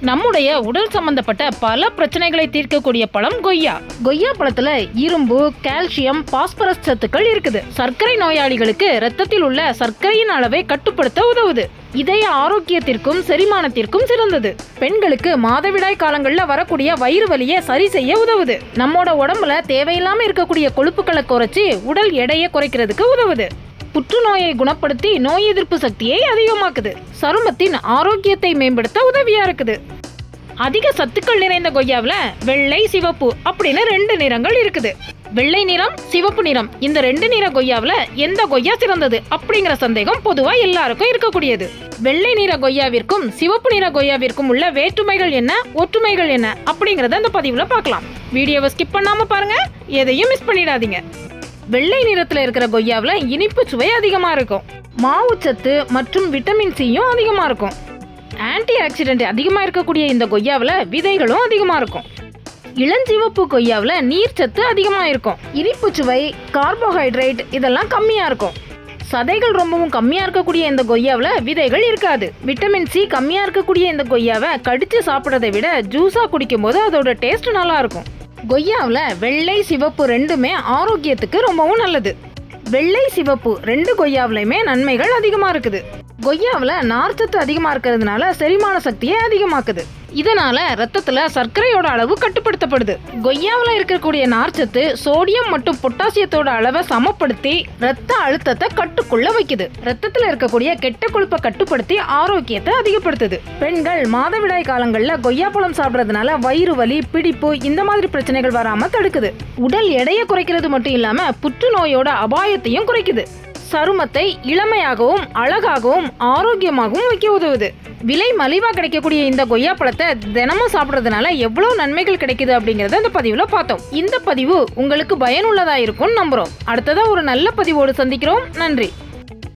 நம்முடைய உடல் சம்பந்தப்பட்ட பல பிரச்சனைகளை தீர்க்கக்கூடிய பழம் கொய்யா. கொய்யா பழத்துல இரும்பு கால்சியம் பாஸ்பரஸ் சத்துக்கள் இருக்குது. சர்க்கரை நோயாளிகளுக்கு ரத்தத்தில் உள்ள சர்க்கரையின் அளவை கட்டுப்படுத்த உதவுது. இதய ஆரோக்கியத்திற்கும் செரிமானத்திற்கும் சிறந்தது. பெண்களுக்கு மாதவிடாய் காலங்களில் வரக்கூடிய வயிறு வலியை சரி செய்ய உதவுது. நம்மோட உடம்புல தேவையில்லாம இருக்கக்கூடிய கொழுப்புகளை குறைச்சி உடல் எடையை குறைக்கிறதுக்கு உதவுது. புற்றுநோயை குணப்படுத்தி நோய் எதிர்ப்பு சக்தியை அதிகமாக்குது. சருமத்தின் ஆரோக்கியத்தை மேம்படுத்த உதவியா இருக்குது. அதிக சத்துக்கள் நிறைந்த கொய்யாவில் வெள்ளை சிவப்பு அப்படின்னு ரெண்டு நிறங்கள் இருக்குது. வெள்ளை நிறம் சிவப்பு நிறம் இந்த ரெண்டு நிற கொய்யாவில் எந்த கொய்யா சிறந்தது அப்படிங்கிற சந்தேகம் பொதுவா எல்லாருக்கும் இருக்கக்கூடியது. வெள்ளை நிற கொய்யாவிற்கும் சிவப்பு நிற கொய்யாவிற்கும் உள்ள வேற்றுமைகள் என்ன ஒற்றுமைகள் என்ன அப்படிங்கறத அந்த பதிவுல பார்க்கலாம். வீடியோவை ஸ்கிப் பண்ணாம பாருங்க எதையும் மிஸ் பண்ணிடாதீங்க. வெள்ளை நிறத்தில் இருக்கிற கொய்யாவில் இனிப்பு சுவை அதிகமாக இருக்கும். மாவுச்சத்து மற்றும் விட்டமின் சியும் அதிகமாக இருக்கும். ஆன்டி ஆக்சிடென்ட் அதிகமாக இருக்கக்கூடிய இந்த கொய்யாவில் விதைகளும் அதிகமாக இருக்கும். இளஞ்சிவப்பு கொய்யாவில் நீர்ச்சத்து அதிகமாக இருக்கும். இனிப்பு சுவை கார்போஹைட்ரேட் இதெல்லாம் கம்மியாக இருக்கும். சதைகள் ரொம்பவும் கம்மியாக இருக்கக்கூடிய இந்த கொய்யாவில் விதைகள் இருக்காது. விட்டமின் சி கம்மியாக இருக்கக்கூடிய இந்த கொய்யாவை கடித்து சாப்பிட்றதை விட ஜூஸாக குடிக்கும்போது அதோட டேஸ்ட் நல்லாயிருக்கும் கொய்யாவில் வெள்ளை சிவப்பு ரெண்டுமே ஆரோக்கியத்துக்கு ரொம்பவும் நல்லது. வெள்ளை சிவப்பு ரெண்டு கொய்யாவிலையுமே நன்மைகள் அதிகமாக இருக்குது. கொய்யாவில் நார்ச்சத்து அதிகமாக இருக்கிறதுனால செரிமான சக்தியை அதிகமாக்குது. இதனால ரத்தத்தில் சர்க்கரையோட அளவு கட்டுப்படுத்தப்படுது. கொய்யாவில் இருக்கக்கூடிய நார்ச்சத்து சோடியம் மற்றும் பொட்டாசியத்தோட அளவை சமப்படுத்தி ரத்த அழுத்தத்தை கட்டுக்குள்ள வைக்குது. ரத்தத்தில் இருக்கக்கூடிய கெட்ட கொழுப்பை கட்டுப்படுத்தி ஆரோக்கியத்தை அதிகப்படுத்துது. பெண்கள் மாதவிடாய் காலங்கள்ல கொய்யாப்பழம் சாப்பிட்றதுனால வயிறு வலி பிடிப்பு இந்த மாதிரி பிரச்சனைகள் வராமல் தடுக்குது. உடல் எடையை குறைக்கிறது மட்டும் இல்லாமல் புற்றுநோயோட அபாயத்தையும் குறைக்குது. சருமத்தை இளமையாகவும் அழகாகவும் ஆரோக்கியமாகவும் வைக்க உதவுது. விலை மலிவாக கிடைக்கக்கூடிய இந்த கொய்யா பழத்தை தினமும் சாப்பிட்றதுனால எவ்வளோ நன்மைகள் கிடைக்குது அப்படிங்கிறத இந்த பதிவில் பார்த்தோம். இந்த பதிவு உங்களுக்கு பயனுள்ளதாக இருக்கும்னு நம்புகிறோம் அடுத்ததாக ஒரு நல்ல பதிவோடு சந்திக்கிறோம். நன்றி.